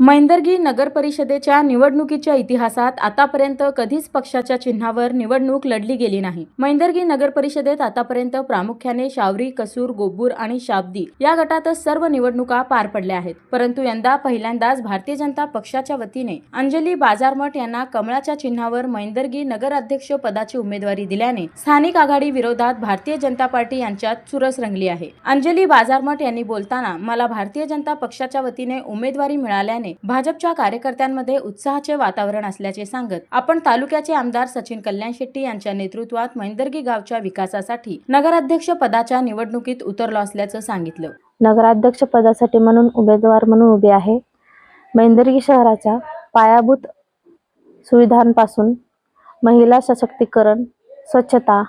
मैंदर्गी नगर परिषदेच्या निवडणुकीच्या इतिहासात आतापर्यंत कधीच पक्षाच्या चिन्हावर निवडणूक लढली गेली नाही. मैंदर्गी नगर परिषदेत आतापर्यंत प्रामुख्याने शावरी कसूर गोबूर आणि शाब्दी या गटातच सर्व निवडणुका पार पडल्या आहेत. परंतु यंदा पहिल्यांदाच भारतीय जनता पक्षाच्या वतीने अंजली बाजारमठ यांना कमळाच्या चिन्हावर मैंदर्गी नगराध्यक्ष पदाची उमेदवारी दिल्याने स्थानिक आघाडी विरोधात भारतीय जनता पार्टी यांच्यात चुरस रंगली आहे. अंजली बाजारमठ यांनी बोलताना मला भारतीय जनता पक्षाच्या वतीने उमेदवारी मिळाल्याने भाजपच्या कार्यकर्त्यांमध्ये उत्साहाचे वातावरण असल्याचे सांगत आपण तालुक्याचे आमदार सचिन कल्याण शेट्टी यांच्या नेतृत्वात मैंदर्गी गावच्या विकासासाठी नगराध्यक्ष पदाच्या निवडणुकीत उतरलो असल्याचं सांगितलं. नगराध्यक्ष पदासाठी म्हणून उमेदवार म्हणून उभे आहे. मैंदर्गी शहराच्या पायाभूत सुविधांपासून महिला सशक्तीकरण स्वच्छता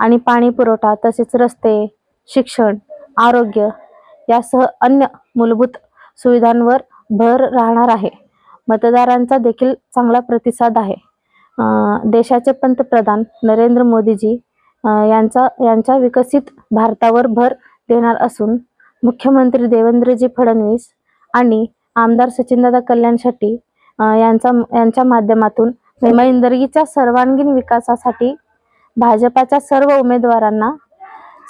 आणि पाणी पुरवठा तसेच रस्ते शिक्षण आरोग्य यासह अन्य मूलभूत सुविधांवर भर राहणार आहे. मतदारांचा देखील चांगला प्रतिसाद आहे. देशाचे पंतप्रधान नरेंद्र मोदीजी यांचा यांच्या विकसित भारतावर भर देणार असून मुख्यमंत्री देवेंद्रजी फडणवीस आणि आमदार सचिनदादा कल्याण शेट्टी यांचा यांच्या माध्यमातून मैंदर्गीच्या सर्वांगीण विकासासाठी भाजपाच्या सर्व उमेदवारांना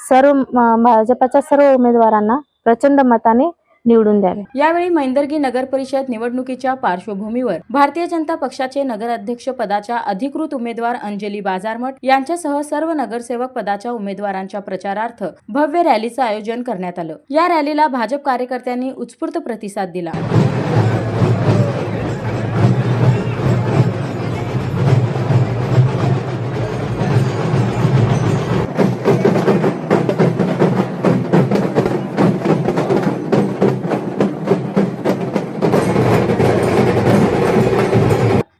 सर्व भाजपाच्या सर्व उमेदवारांना प्रचंड मताने निवडून द्यावे. यावेळी मैंदर्गी नगर परिषद निवडणुकीच्या पार्श्वभूमीवर भारतीय जनता पक्षाचे नगराध्यक्ष पदाच्या अधिकृत उमेदवार अंजली बाजारमठ यांच्यासह सर्व नगरसेवक पदाच्या उमेदवारांच्या प्रचारार्थ भव्य रॅलीचं आयोजन करण्यात आलं. या रॅलीला भाजप कार्यकर्त्यांनी उत्स्फूर्त प्रतिसाद दिला.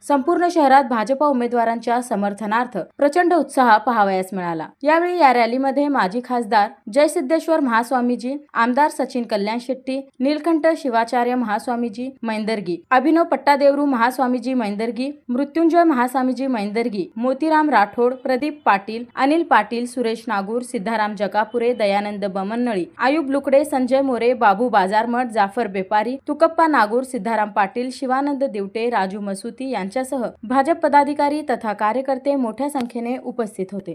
संपूर्ण शहरात भाजपा उमेदवारांच्या समर्थनार्थ प्रचंड उत्साह पाहावयास मिळाला. यावेळी या रॅलीमध्ये माजी खासदार जयसिद्धेश्वर महास्वामीजी आमदार सचिन कल्याण शेट्टी नीलकंठ शिवाचार्य महास्वामीजी मैंदर्गी अभिनव पट्टादेवरू महास्वामीजी मैंदर्गी मृत्युंजय महास्वामीजी मैंदर्गी मोतीराम राठोड प्रदीप पाटील अनिल पाटील सुरेश नागूर सिद्धाराम जकापुरे दयानंद बमनळी आयुब लुकडे संजय मोरे बाबू बाजारमठ जाफर बेपारी तुकप्पा नागूर सिद्धाराम पाटील शिवानंद दिवटे राजू मसुती यांच्यासह भाजप पदाधिकारी तथा कार्यकर्ते मोठ्या संख्येने उपस्थित होते.